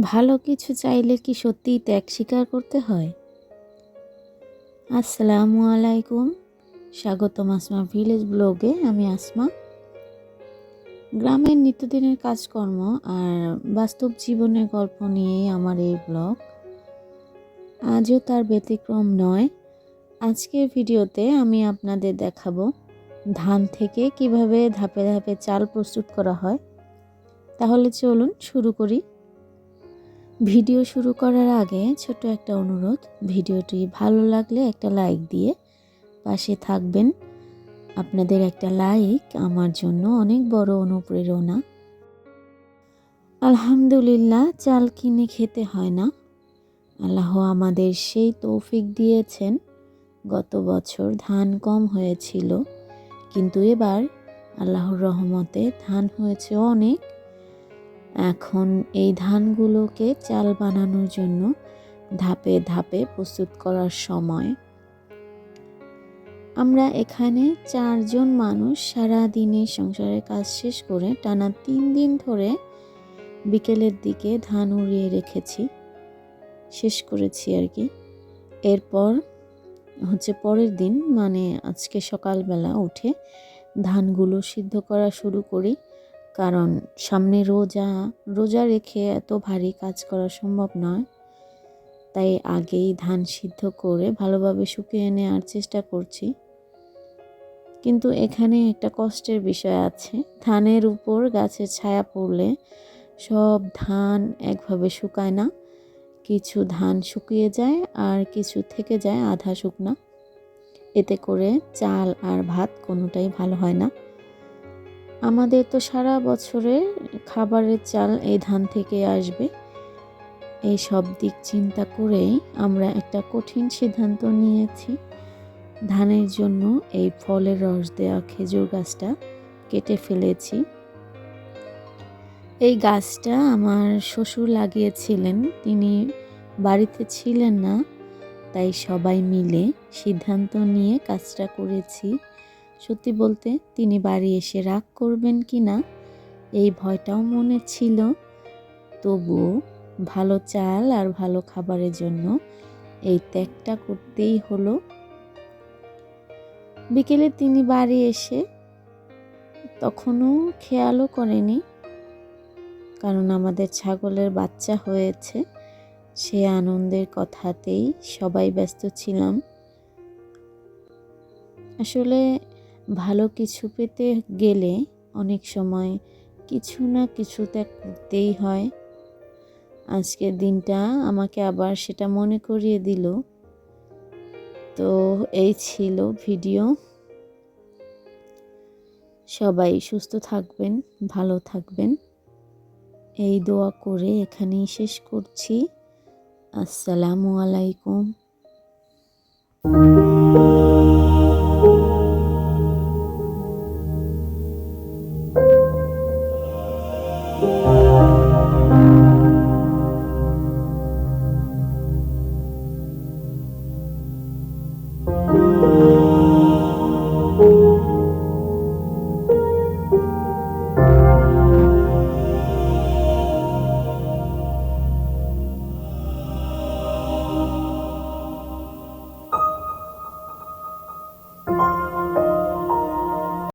ভালো কিছু চাইলে কি সত্যিই ত্যাগ স্বীকার করতে হয়? আসসালামু আলাইকুম। স্বাগতম আসমা ভিলেজ ব্লগে, আমি আসমা। গ্রামের নিত্যদিনের কাজকর্ম আর বাস্তব জীবনের গল্প নিয়েই আমার এই ব্লগ। আজও তার ব্যতিক্রম নয়। আজকের ভিডিওতে আমি আপনাদের দেখাবো ধান থেকে কীভাবে ধাপে ধাপে চাল প্রস্তুত করা হয়। তাহলে চলুন শুরু করি। ভিডিও শুরু করার আগে ছোট একটা অনুরোধ, ভিডিওটি ভালো লাগলে একটা লাইক দিয়ে পাশে থাকবেন। আপনাদের একটা লাইক আমার জন্য অনেক বড় অনুপ্রেরণা। আলহামদুলিল্লাহ, চাল কিনে খেতে হয় না। আল্লাহ আমাদের সেই তৌফিক দিয়েছেন। গত বছর ধান কম হয়েছিল, কিন্তু এবার আল্লাহর রহমতে ধান হয়েছে অনেক। এখন এই ধানগুলোকে চাল বানানোর জন্য ধাপে ধাপে প্রস্তুত করার সময়। আমরা এখানে চারজন মানুষ সারা দিনে সংসারের কাজ শেষ করে টানা তিন দিন ধরে বিকেলের দিকে ধান উড়িয়ে রেখেছি। শেষ করেছি আর কি। এরপর হচ্ছে পরের দিন মানে আজকে সকালবেলা উঠে ধানগুলো সিদ্ধ করা শুরু করি। কারণ সামনে রোজা রোজা রেখে এত ভারী কাজ করা সম্ভব নয়। তাই আগেই ধান সিদ্ধ করে ভালোভাবে শুকিয়ে নেওয়ার চেষ্টা করছি। কিন্তু এখানে একটা কষ্টের বিষয় আছে। ধানের উপর গাছের ছায়া পড়লে সব ধান একভাবে শুকায় না। কিছু ধান শুকিয়ে যায় আর কিছু থেকে যায় আধা শুকনা। এতে করে চাল আর ভাত কোনোটাই ভালো হয় না। আমাদের তো সারা বছরে খাবারের চাল এই ধান থেকে আসবে। এই সব দিক চিন্তা করেই আমরা একটা কঠিন সিদ্ধান্ত নিয়েছি। ধানের জন্য এই ফলের রস দেওয়া খেজুর গাছটা কেটে ফেলেছি। এই গাছটা আমার শ্বশুর লাগিয়েছিলেন, তিনি বাড়িতে ছিলেন না, তাই সবাই মিলে সিদ্ধান্ত নিয়ে কাজটা করেছি। সত্যি বলতে তিনি বাড়ি এসে রাগ করবেন কি না, এই ভয়টাও মনে ছিল। তবুও ভালো চাল আর ভালো খাবারের জন্য এই ত্যাগটা করতেই হলো। বিকেলে তিনি বাড়ি এসে তখনও খেয়ালও করেনি, কারণ আমাদের ছাগলের বাচ্চা হয়েছে, সে আনন্দের কথাতেই সবাই ব্যস্ত ছিলাম। আসলে ভালো কিছু পেতে গেলে অনেক সময় কিছু না কিছু ত্যাগ করতেই হয়। আজকের দিনটা আমাকে আবার সেটা মনে করিয়ে দিল। তো এই ছিল ভিডিও। সবাই সুস্থ থাকবেন, ভালো থাকবেন। এই দোয়া করে এখানেই শেষ করছি। আসসালামু আলাইকুম। You